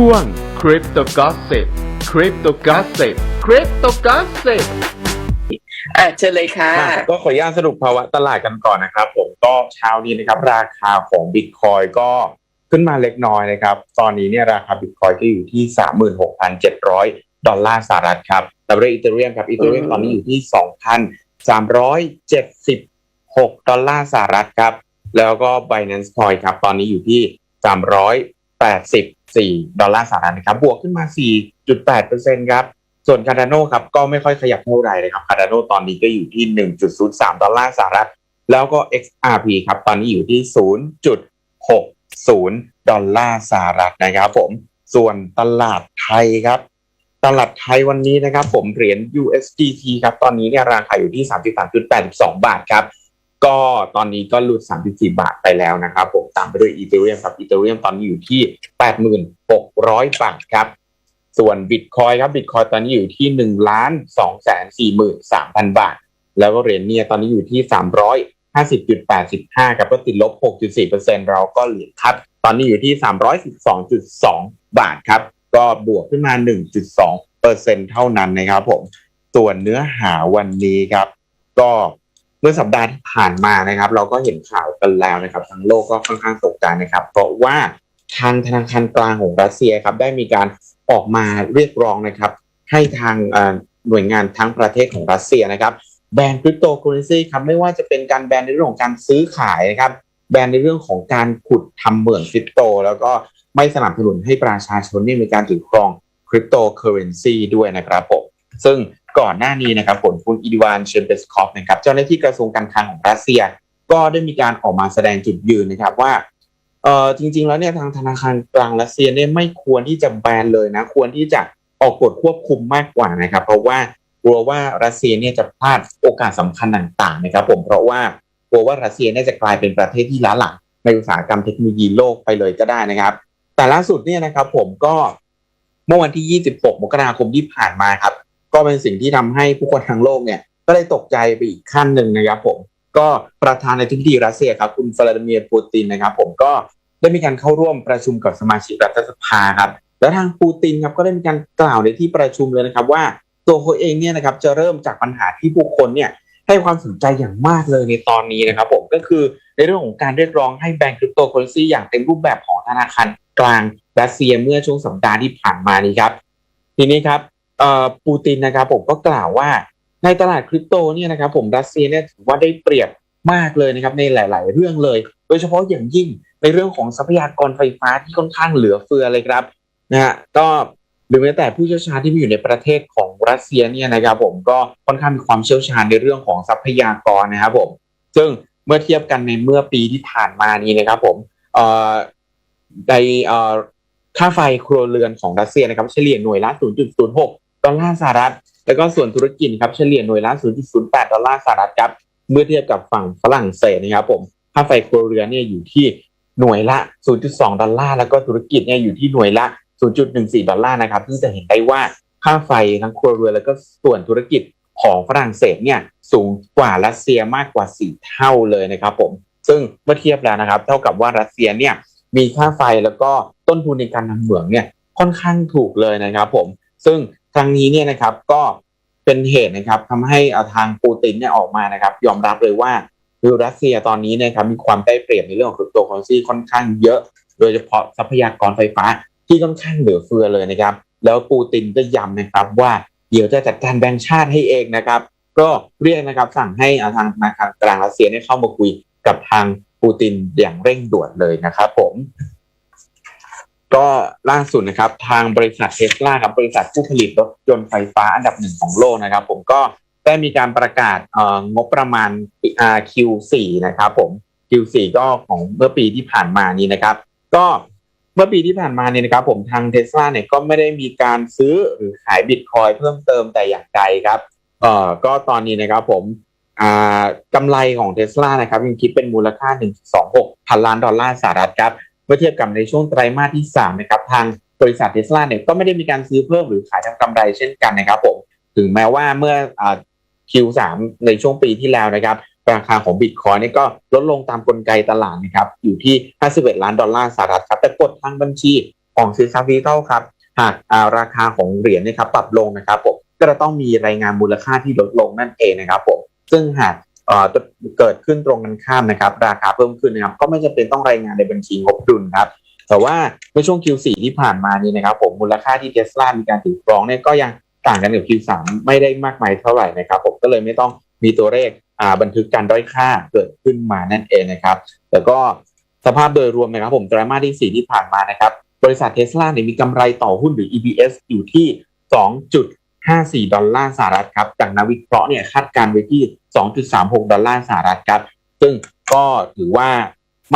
ช่วง Crypto Gossip Crypto Gossip Crypto Gossip อะเชิญเลยค่ะอะ ก็ขออนุญาตสรุปภาวะตลาดกันก่อนนะครับ ผมก็เช้านี้นะครับ ราคาของบิตคอยก็ขึ้นมาเล็กน้อยนะครับ ตอนนี้เนี่ยราคาบิตคอยก็อยู่ที่ 36,700 ดอลลาร์สหรัฐครับแต่เรื่องอีเทเรียมครับอีเทเรียมอืมตอนนี้อยู่ที่ 2,376 ดอลลาร์สหรัฐครับ แล้วก็ Binance Coin ครับ ตอนนี้อยู่ที่ 84 ดอลลาร์สหรัฐนะครับ บวกขึ้นมา 4.8%ครับ ส่วน Cardano ครับ ก็ไม่ค่อยขยับเท่าไหร่เลยครับ Cardano ตอนนี้ก็อยู่ที่ 1.03 ดอลลาร์สหรัฐ แล้วก็ XRP ครับ ตอนนี้อยู่ที่ 0.60 ดอลลาร์สหรัฐนะครับผม ส่วนตลาดไทยครับ ตลาดไทยวันนี้นะครับผม เหรียญ USDT ครับ ตอนนี้เนี่ยราคาอยู่ที่ 33.82 บาทครับ ก็ตอนนี้ก็หลุด 34 บาทไปแล้วนะครับผมตามไปด้วยอีเทเรียมครับอีเทเรียมตอนนี้อยู่ที่ 86,000 บาทครับ ส่วน Bitcoin ครับ Bitcoin ตอนนี้อยู่ที่1ล้าน2แสน43,000บาท แล้วก็เหรียญเนี่ยตอนนี้อยู่ที่350.85ครับก็ติดลบ6.4%เราก็เหรียญคัดตอนนี้อยู่ที่312.2บาทครับ ก็บวกขึ้นมา1.2%เท่านั้นนะครับผมส่วนเนื้อหาวันนี้ครับ ก็ มื่อสัปดาห์ที่ผ่านมานะครับ เราก็เห็นข่าวกันแล้วนะครับ ทั้งโลกก็ค่อนข้างตกใจนะครับ เพราะว่าทางธนาคารกลางของรัสเซียครับได้มีการออกมาเรียกร้องนะครับ ให้ทางหน่วยงานทั้งประเทศของรัสเซียนะครับแบนคริปโตเคอเรนซีครับไม่ว่าจะเป็นการแบนในเรื่องของการซื้อขายนะครับ แบนในเรื่องของการขุดทำเหมืองคริปโต แล้วก็ไม่สนับสนุนให้ประชาชนนี่มีการถือครองคริปโตเคอเรนซีด้วยนะครับผมซึ่ง ก่อนหน้านี้นะครับผลคุณอีดวานเชมเปสคอฟนะครับเจ้าหน้าที่กระทรวงการคลังของรัสเซีย ก็ได้มีการออกมาแสดงจุดยืนนะครับว่าเออจริง ๆ แล้วเนี่ยทางธนาคารกลางรัสเซียเนี่ยไม่ควรที่จะแบนเลยนะ ควรที่จะออกกฎควบคุมมากกว่านะครับ เพราะว่ากลัวว่ารัสเซียเนี่ยจะพลาดโอกาสสำคัญต่างๆนะครับ ผมเพราะว่ากลัวว่ารัสเซียเนี่ยจะกลายเป็นประเทศที่ล้าหลังในอุตสาหกรรมเทคโนโลยีโลกไปเลยก็ได้นะครับ แต่ล่าสุดเนี่ยนะครับผมก็เมื่อวันที่ 26 มกราคมที่ผ่านมาครับ ก็เป็นสิ่งที่ทำให้ผู้คนทั้งโลกเนี่ยก็ได้ตกใจไปอีกขั้นหนึ่งนะครับผมก็ประธานาธิบดีรัสเซียครับคุณวลาดิเมียร์ปูตินนะครับ ผมก็ได้มีการเข้าร่วมประชุมกับสมาชิกรัฐสภาครับแล้วทางปูตินครับก็ได้มีการกล่าวในที่ประชุมเลยนะครับว่าตัวเขาเองเนี่ยนะครับจะเริ่มจากปัญหาที่ผู้คนเนี่ยให้ความสนใจอย่างมากเลยในตอนนี้นะครับผมก็คือในเรื่องของการเรียกร้องให้แบนคริปโตเคอเรนซีอย่างเต็มรูปแบบของธนาคารกลางรัสเซียเมื่อช่วงสัปดาห์ที่ผ่านมานี้ครับ ทีนี้ครับ ปูตินนะครับผมก็กล่าวว่าในตลาดคริปโตเนี่ยนะครับผมรัสเซียเนี่ยถือว่าได้เปรียบมากเลยนะครับในหลาย ๆ เรื่องเลย โดยเฉพาะอย่างยิ่งในเรื่องของทรัพยากรไฟฟ้าที่ค่อนข้างเหลือเฟือเลยครับนะฮะก็หรือแม้แต่ผู้เชี่ยวชาญที่มีอยู่ในประเทศของรัสเซียเนี่ยนะครับผมก็ค่อนข้างมีความเชี่ยวชาญในเรื่องของทรัพยากรนะครับผมซึ่งเมื่อเทียบกันในเมื่อปีที่ผ่านมานี้นะครับผมเอ่อในเอ่อค่าไฟครัวเรือนของรัสเซียนะครับเฉลี่ยหน่วยละ 0.06 ดอลลาร์สหรัฐ แล้วก็ส่วนธุรกิจครับเฉลี่ยหน่วยละ 0.08 ดอลลาร์สหรัฐครับ เมื่อเทียบกับฝั่งฝรั่งเศสนะครับผม ค่าไฟครัวเรือนเนี่ยอยู่ที่หน่วยละ 0.2 ดอลลาร์ แล้วก็ธุรกิจเนี่ยอยู่ที่หน่วยละ 0.14 ดอลลาร์นะครับ ซึ่งจะเห็นได้ว่าค่าไฟทั้งครัวเรือนแล้วก็ส่วนธุรกิจของฝรั่งเศสเนี่ยสูงกว่ารัสเซียมากกว่า 4 เท่าเลยนะครับผม ซึ่งเมื่อเทียบแล้วนะครับ เท่ากับว่ารัสเซียเนี่ยมีค่าไฟแล้วก็ต้นทุนในการทำเหมืองเนี่ยค่อนข้างถูกเลยนะครับผม ซึ่ง ครั้งนี้เนี่ยนะครับก็เป็นเหตุนะครับทำให้เอาทางปูตินเนี่ยออกมานะครับ ยอมรับเลยว่าคือรัสเซียตอนนี้นยครับมีความได้เปรียบในเรื่องของคริปโตเคอเรนซีค่อนข้างเยอะ โดยเฉพาะทรัพยากรไฟฟ้าที่ค่อนข้างเหลือเฟือเลยนะครับ แล้วปูตินก็ย้ำนะครับว่าเดี๋ยวจะจัดการแบ่งชาติให้เองนะครับ ก็เรียกนะครับสั่งให้เอาทางธนาคารกลางรัสเซียเนี่ยเข้ามาคุยกับทางปูตินอย่างเร่งด่วนเลยนะครับผม ก็ล่าสุดนะครับทางบริษัทเทสลาครับบริษัทผู้ผลิตรถยนต์ไฟฟ้าอันดับหนึ่งของโลกนะครับ ผมก็ได้มีการประกาศเอ่องบประมาณ Q4 นะครับผม Q4 ก็ของเมื่อปีที่ผ่านมานี้นะครับ ก็เมื่อปีที่ผ่านมาเนี่ยนะครับผมทางเทสลาเนี่ยก็ไม่ได้มีการซื้อหรือขายบิตคอยเพิ่มเติมแต่อย่างใดครับเอ่อก็ตอนนี้นะครับผมกำไรของเทสลานะครับยังคิดเป็นมูลค่า 1.26พันล้านดอลลาร์สหรัฐครับ เมื่อเทียบกับในช่วงไตรมาสที่3นะครับทางบริษัทเทสลาเนี่ยก็ไม่ได้มีการซื้อเพิ่มหรือขายทำกำไรเช่นกันนะครับผมถึงแม้ว่าเมื่อ Q3 ในช่วงปีที่แล้วนะครับราคาของบิตคอยนี่ก็ลดลงตามกลไกตลาดนะครับอยู่ที่ 51 ล้านดอลลาร์สหรัฐครับแต่กดทางบัญชีของสินทรัพย์ดิจิทัลครับหาการาคาของเหรียญนะครับปรับลงนะครับผมก็จะต้องมีรายงานมูลค่าที่ลดลงนั่นเองนะครับผมซึ่งหาก เอ่อเกิดขึ้นตรงกันข้ามนะครับ ราคาเพิ่มขึ้นนะครับ ก็ไม่จำเป็นต้องรายงานในบัญชีงบดุลครับ แต่ว่าเมื่อช่วง Q4 ที่ผ่านมานี่นะครับ ผมมูลค่าที่เทสลามีการถือครองเนี่ยก็ยังต่างกันกับ Q3 ไม่ได้มากมายเท่าไหร่นะครับ ผมก็เลยไม่ต้องมีตัวเลขอ่าบันทึกการด้อยค่าเกิดขึ้นมานั่นเองนะครับแต่ก็สภาพโดยรวมนะครับ ผมไตรมาสที่ 4 ที่ผ่านมานะครับ บริษัทเทสลาเนี่ยมีกำไรต่อหุ้นหรือ EPS อยู่ที่ 2.54 ดอลลาร์สหรัฐครับจากนักวิเคราะห์เนี่ยคาดการณ์ไว้ที่ 2.36 ดอลลาร์สหรัฐครับ ซึ่งก็ถือว่า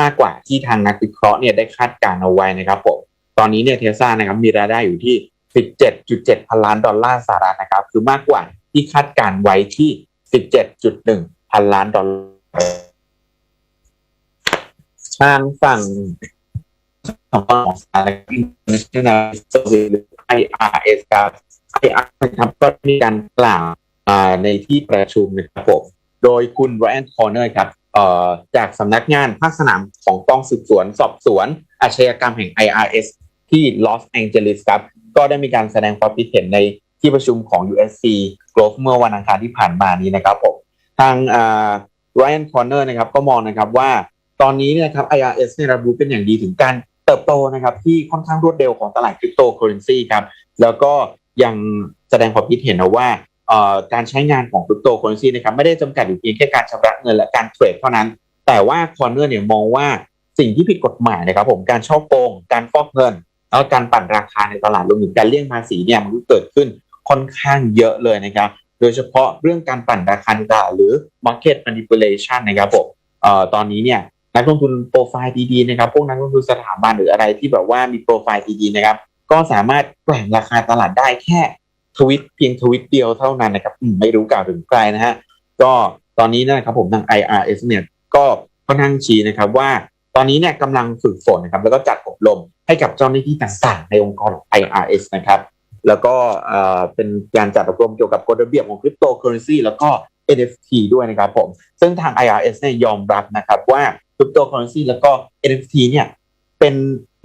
มากกว่าที่ทางนักวิเคราะห์เนี่ยได้คาดการณ์เอาไว้นะครับผม ตอนนี้เนี่ยเทสลานะครับมีรายได้อยู่ที่ 17.7 พันล้านดอลลาร์สหรัฐนะครับ คือมากกว่าที่คาดการณ์ไว้ที่ 17.1 พันล้านดอลลาร์ทางฝั่งของของสาร International Service หรือ IRS ครับ IRS นะครับก็มีการกล่าว อ่าในที่ประชุมนะครับผม โดยคุณไรอันคอร์เนอร์ครับจากสำนักงานภาคสนามของกองสืบสวน สอบสวน อาชญากรรมแห่ง IRS ที่ลอสแองเจลิสครับ ก็ได้มีการแสดงความคิดเห็นในที่ประชุมของ USC Growth เมื่อวันอังคารที่ผ่านมานี้นะครับผม ทางอ่า Ryan Corner นะครับก็มองนะครับว่าตอนนี้เนี่ยนะครับ IRS เนี่ยรับรู้เป็นอย่างดีถึงการเติบโตนะครับที่ค่อนข้างรวดเร็วของตลาดคริปโตเคอเรนซีครับ แล้วก็ยังแสดงความคิดเห็นนะว่า การใช้งานของคริปโตเคอเรนซีนะครับไม่ได้จำกัดอยู่เพียงแค่การชำระเงินและการเทรดเท่านั้น แต่ว่าคอนเนอร์เนี่ยมองว่าสิ่งที่ผิดกฎหมายนะครับผมการช่อโกง การฟอกเงิน แล้วการปั่นราคาในตลาดรวมถึงการเลี่ยงภาษีเนี่ยมันก็เกิดขึ้นค่อนข้างเยอะเลยนะครับ โดยเฉพาะเรื่องการปั่นราคาในตลาดหรือ market manipulation นะครับผมออตอนนี้เนี่ยนักลงทุนโปรไฟล์ดีๆนะครับพวกนักลงทุนสถาบันหรืออะไรที่แบบว่ามีโปรไฟล์ดีๆนะครับก็สามารถแกว่งราคาตลาดได้แค่ ทวิตเพียงทวิตเดียวเท่านั้นนะครับไม่รู้กล่าวถึงใครนะฮะก็ตอนนี้นะครับผมทาง IRS เนี่ยก็ค่อนข้างชี้นะครับว่าตอนนี้เนี่ยกำลังฝึกฝนนะครับแล้วก็จัดอบรมให้กับเจ้าหน้าที่ต่างๆในองค์กรของ IRS นะครับแล้วก็เป็นการจัดอบรมเกี่ยวกับกฎระเบียบของคริปโตเคอเรนซีแล้วก็ NFT ด้วยนะครับผม ซึ่งทาง IRS เนี่ยยอมรับนะครับว่าคริปโตเคอเรนซีแล้วก็ NFT เนี่ยเป็น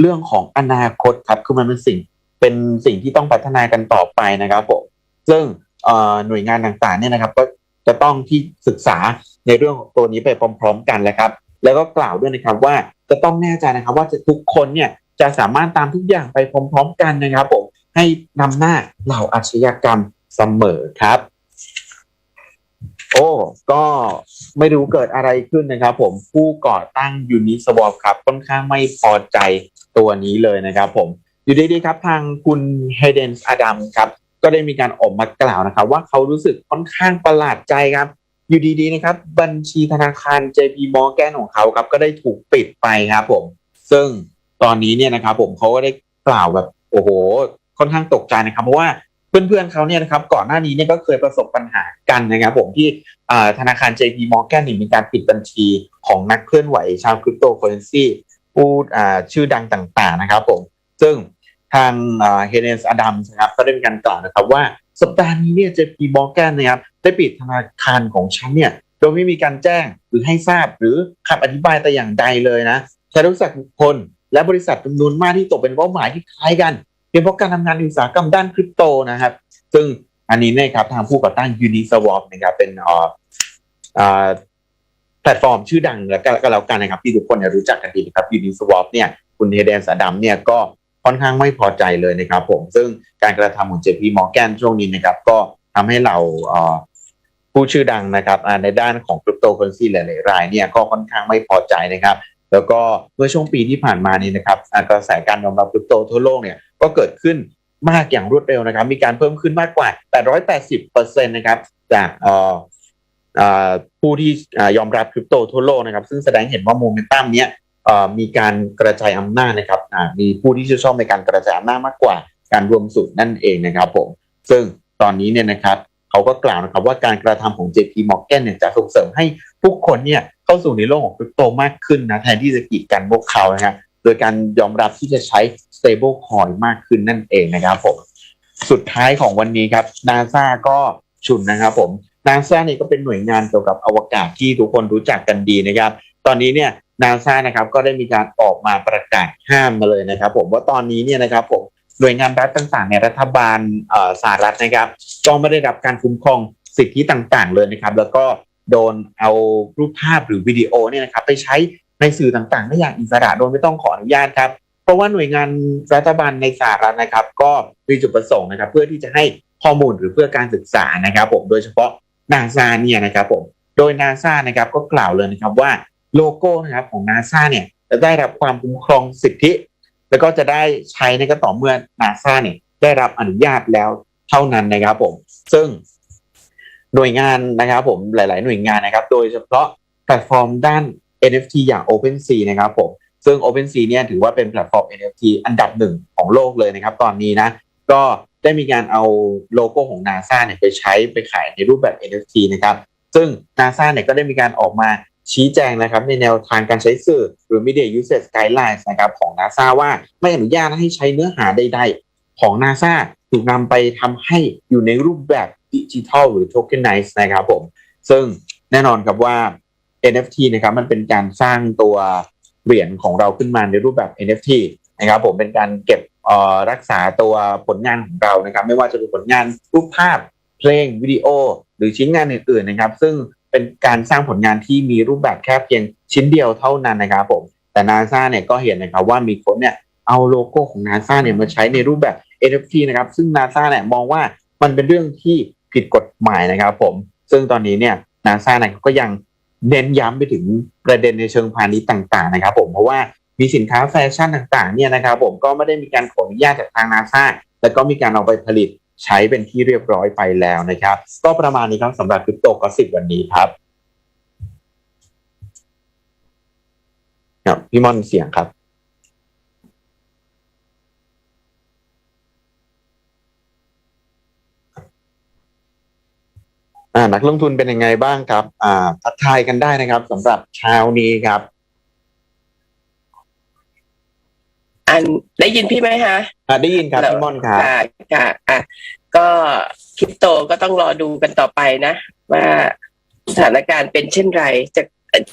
เรื่องของอนาคตครับ คือมันเป็นสิ่ง เป็นสิ่งที่ต้องพัฒนากันต่อไปนะครับผมซึ่งหน่วยงานต่างๆเนี่ยนะครับก็จะต้องที่ศึกษาในเรื่องของตัวนี้ไปพร้อม ๆ กันแหละครับ แล้วก็กล่าวด้วยนะครับว่าจะต้องแน่ใจนะครับ ว่าทุกคนเนี่ยจะสามารถตามทุกอย่างไปพร้อม ๆ กันนะครับผมให้นำหน้าเหล่าอาชญากรรมเสมอครับ โอ้ก็ไม่รู้เกิดอะไรขึ้นนะครับ ผมผู้ก่อตั้งยูนิสวอปครับค่อนข้างไม่พอใจตัวนี้เลยนะครับ ผม อยู่ดีๆครับทางคุณเฮเดนส์อดัมครับก็ได้มีการออกมากล่าวนะครับ ว่าเขารู้สึกค่อนข้างประหลาดใจครับ อยู่ดีๆนะครับ บัญชีธนาคาร JP Morgan ของเขาครับก็ได้ถูกปิดไปครับผม ซึ่งตอนนี้เนี่ยนะครับผมเขาก็ได้กล่าวแบบโอ้โห ค่อนข้างตกใจนะครับ เพราะว่าเพื่อนๆเขาเนี่ยนะครับก่อนหน้านี้เนี่ยก็เคยประสบปัญหากันนะครับผมที่ธนาคาร JP Morgan เนี่ยมีการปิดบัญชีของนักเคลื่อนไหวชาวคริปโตเคอเรนซีผู้ชื่อดังต่างๆนะครับผม ซึ่งทางเฮเนส์อดัมนะครับก็ได้มีการกล่าวนะครับว่าสัปดาห์นี้เนี่ย JP Morgan นนะครับได้ปิดธนาคารของฉันเนี่ยโดยไม่มีการแจ้งหรือให้ทราบหรือคำอธิบายแต่อย่างใดเลยนะฉันรู้จักบุคคลและบริษัทจำนวนมากที่ตกเป็นเป้าหมายที่คล้ายกันเพียงเพราะการทำงานในอุตสาหกรรมด้านคริปโตนะครับ ซึ่งอันนี้เนี่ยครับทางผู้ก่อตั้ง Uniswap นะครับเป็นอ่อเอ่อแพลตฟอร์มชื่อดังแล้วก็แล้วกันนะครับที่ทุกคนรู้จักกันดีนะครับ Uniswap เนี่ยคุณเฮเดนสอดัมเนี่ยก็ ค่อนข้างไม่พอใจเลยนะครับผมซึ่งการกระทำของ JP Morgan ช่วงนี้นะครับก็ทำให้เราผู้ชื่อดังนะครับในด้านของคริปโตเคอเรนซีหลาย ๆ รายเนี่ยก็ค่อนข้างไม่พอใจนะครับ แล้วก็เมื่อช่วงปีที่ผ่านมานี้นะครับกระแสการยอมรับคริปโตทั่วโลกเนี่ยก็เกิดขึ้นมากอย่างรวดเร็วนะครับ มีการเพิ่มขึ้นมากกว่า 880%นะครับจากผู้ที่ยอมรับคริปโตทั่วโลกนะครับ ซึ่งแสดงเห็นว่าโมเมนตัมเนี้ย มีการกระจายอำนาจนะครับมีผู้ที่ชื่นชอบในการกระจายอำนาจมากกว่า การรวมสุดนั่นเองนะครับผมซึ่งตอนนี้เนี่ยนะครับเขาก็กล่าวนะครับว่าการกระทำของ JP Morgan เนี่ยจะส่งเสริมให้ผู้คนเนี่ยเข้าสู่ในโลกของคริปโตมากขึ้นนะแทนที่จะกีดกันพวกเขานะครับโดยการยอมรับที่จะใช้ stable coin มากขึ้นนั่นเองนะครับผมสุดท้ายของวันนี้ครับนาซาก็ชุนนะครับผมนาซาเนี่ยก็เป็นหน่วยงานเกี่ยวกับอวกาศที่ทุกคนรู้จักกันดีนะครับ ตอนนี้เนี่ย นาซานะครับก็ได้มีการออกมาประกาศห้ามมาเลยนะครับ ผมว่าตอนนี้เนี่ยนะครับผมหน่วยงานรัฐต่างๆในรัฐบาลสหรัฐนะครับก็ไม่ได้รับการคุ้มครองสิทธิต่างๆ เลยนะครับ แล้วก็โดนเอารูปภาพหรือวิดีโอเนี่ยนะครับไปใช้ในสื่อต่างๆได้อย่างอิสระโดยไม่ต้องขออนุญาตครับ เพราะว่าหน่วยงานรัฐบาลในสหรัฐนะครับ ก็มีจุดประสงค์นะครับ เพื่อที่จะให้ข้อมูลหรือเพื่อการศึกษานะครับ ผมโดยเฉพาะนาซาเนี่ยนะครับผมโดยนาซานะครับก็กล่าวเลยนะครับว่า โลโก้นะครับของนาซาเนี่ยจะได้รับความคุ้มครองสิทธิ แล้วก็จะได้ใช้ในก็ต่อเมื่อนาซาเนี่ยได้รับอนุญาตแล้วเท่านั้นนะครับผม ซึ่งหน่วยงานนะครับผมหลาย ๆ หน่วยงานนะครับ โดยเฉพาะแพลตฟอร์มด้าน NFT อย่าง OpenSea นะครับผมซึ่ง OpenSea เนี่ยถือว่าเป็นแพลตฟอร์ม NFT อันดับหนึ่งของโลกเลยนะครับ ตอนนี้นะ ก็ได้มีการเอาโลโก้ของ NASA เนี่ยไปใช้ไปขายในรูปแบบ NFT นะครับ ซึ่ง NASA เนี่ยก็ได้มีการออกมา ชี้แจงนะครับในแนวทางการใช้สื่อหรือ Media Usage Guidelines นะครับของ NASA ว่าไม่อนุญาตให้ใช้เนื้อหาใด ๆ ของ NASA ถูกนำไปทำให้อยู่ในรูปแบบดิจิทัลหรือ Tokenize นะครับผม ซึ่งแน่นอนครับว่า NFT นะครับมันเป็นการสร้างตัวเหรียญของเราขึ้นมาในรูปแบบ NFT นะครับผมเป็นการเก็บรักษาตัวผลงานของเรานะครับ ไม่ว่าจะเป็นผลงานรูปภาพเพลงวิดีโอ หรือชิ้นงานอื่นๆนะครับ ซึ่ง เป็นการสร้างผลงานที่มีรูปแบบแค่เพียงชิ้นเดียวเท่านั้นนะครับผม แต่นาซาเนี่ยก็เห็นนะครับว่ามีคนเนี่ยเอาโลโก้ของนาซาเนี่ยมาใช้ในรูปแบบ NFT นะครับ ซึ่งนาซาเนี่ยมองว่ามันเป็นเรื่องที่ผิดกฎหมายนะครับผม ซึ่งตอนนี้เนี่ยนาซาเนี่ยก็ยังเน้นย้ำไปถึงประเด็นในเชิงพาณิชย์ต่าง ๆ นะครับ ผมเพราะว่ามีสินค้าแฟชั่นต่างๆเนี่ยนะครับผมก็ไม่ได้มีการขออนุญาตจากทางนาซาแล้วก็มีการเอาไปผลิต ใช้เป็นที่เรียบร้อยไปแล้วนะครับ ก็ประมาณนี้ครับสำหรับคริปโตก็สิบวันนี้ครับครับพี่มอนเสียงครับอ่านักลงทุนเป็นยังไงบ้างครับอ่าทักทายกันได้นะครับสำหรับเช้านี้ครับ อันได้ยินพี่ไหมคะอ่าได้ยินครับพี่ม่อนครับค่ะค่ะอะก็คริปโตก็ต้องรอดูกันต่อไปนะ ว่าสถานการณ์เป็นเช่นไรจะ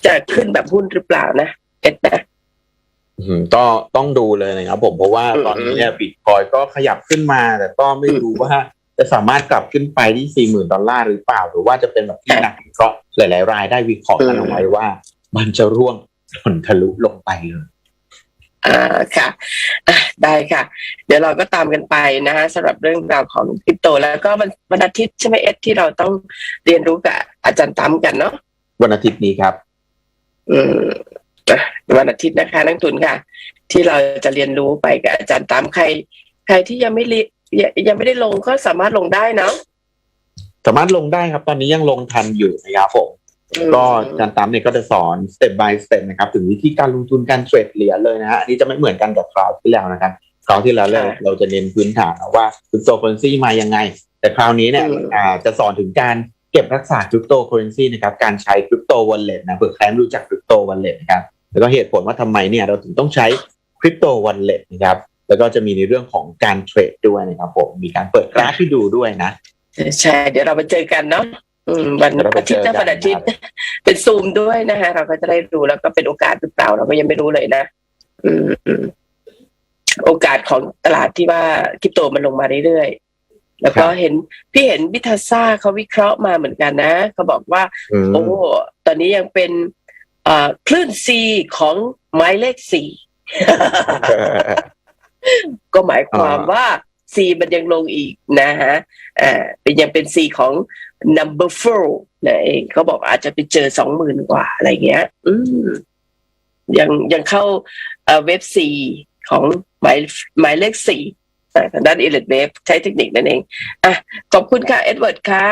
จะขึ้นแบบหุ้นหรือเปล่านะเอ็ดนะอืมก็ต้องดูเลยนะครับผมเพราะว่าอืมตอนนี้เนี่ยบิตคอยก็ขยับขึ้นมา แต่ก็ไม่รู้ว่าจะสามารถกลับขึ้นไปที่สี่หมื่นดอลลาร์หรือเปล่า หรือว่าจะเป็นแบบที่นักวิเคราะห์หลาย ๆ รายได้วิเคราะห์กันเอาไว้ว่า มันจะร่วงหล่นทะลุลงไปเลย อ่าค่ะอะ ได้ค่ะ เดี๋ยวเราก็ตามกันไปนะฮะสำหรับเรื่องราวของคริปโต แล้วก็วันวันอาทิตย์ใช่ไหมเอ็ดที่เราต้องเรียนรู้กับอาจารย์ตั้มกันเนาะวันอาทิตย์นี้ครับ อืมอะวันอาทิตย์นะคะ นักทุนค่ะ ที่เราจะเรียนรู้ไปกับอาจารย์ตามใคร ใครที่ยังไม่เรียยังยังไม่ได้ลงก็สามารถลงได้เนาะสามารถลงได้ครับ ตอนนี้ยังลงทันอยู่นะครับผมอืม ก็อาจารย์ตั้มเนี่ยก็จะสอน step by step นะครับถึงวิธีการลงทุนการเทรดเหรียญเลยนะฮะอันนี้จะไม่เหมือนกันกับคราวที่แล้วนะครับคราวที่แล้วเราเราจะเน้นพื้นฐานนะว่าคริปโตเคอเรนซีมายังไง แต่คราวนี้เนี่ยอ่าจะสอนถึงการเก็บรักษาคริปโตเคอเรนซีนะครับการใช้คริปโตวอลเล็ตนะเผื่อใครไม่รู้จักคริปโตวอลเล็ตนะครับแล้วก็เหตุผลว่าทำไมเนี่ยเราถึงต้องใช้คริปโตวอลเล็ตนะครับแล้วก็จะมีในเรื่องของการเทรดด้วยนะครับผมมีการเปิดกราฟให้ดูด้วยนะใช่เดี๋ยวเราไปเจอกันเนาะ อืมวันเดี๋ยวเราไปอาทิตย์เจอกันนะวันอาทิตย์เป็นซูมด้วยนะฮะเราก็จะได้รู้แล้วก็เป็นโอกาสหรือเปล่าเราก็ยังไม่รู้เลยนะอืมอืมโอกาสของตลาดที่ว่าคริปโตมันลงมาเรื่อยๆแล้วก็ครับเห็นพี่เห็นวิทาซ่าเขาวิเคราะห์มาเหมือนกันนะเขาบอกว่าอืมโอ้ตอนนี้ยังเป็นเอ่อคลื่น C ของหมายเลขสี่ก็หมายความอ่าว่า C มันยังลงอีกนะฮะอ่าเป็นยังเป็น C ของ number four นะเองเขาบอกอาจจะไปเจอสองหมื่นกว่าอะไรเงี้ย อืมยังยังเข้าเอ่อเว็บ C ของหมายหมายเลขสี่อ่าทางด้าน e l e t Wave ใช้เทคนิคนั่นเองอะขอบคุณค่ะเอ็ดเวิร์ดค่ะ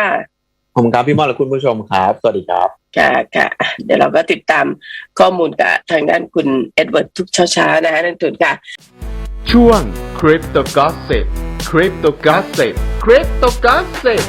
ขอบคุณครับพี่มอนและคุณผู้ชมครับ สวัสดีครับค่ะค่ะเดี๋ยวเราก็ติดตามข้อมูลกับทางด้านคุณเอ็ดเวิร์ดทุกเช้าๆนะฮะนักทุนค่ะ ช่วง Crypto Gossip Crypto Gossip Crypto Gossip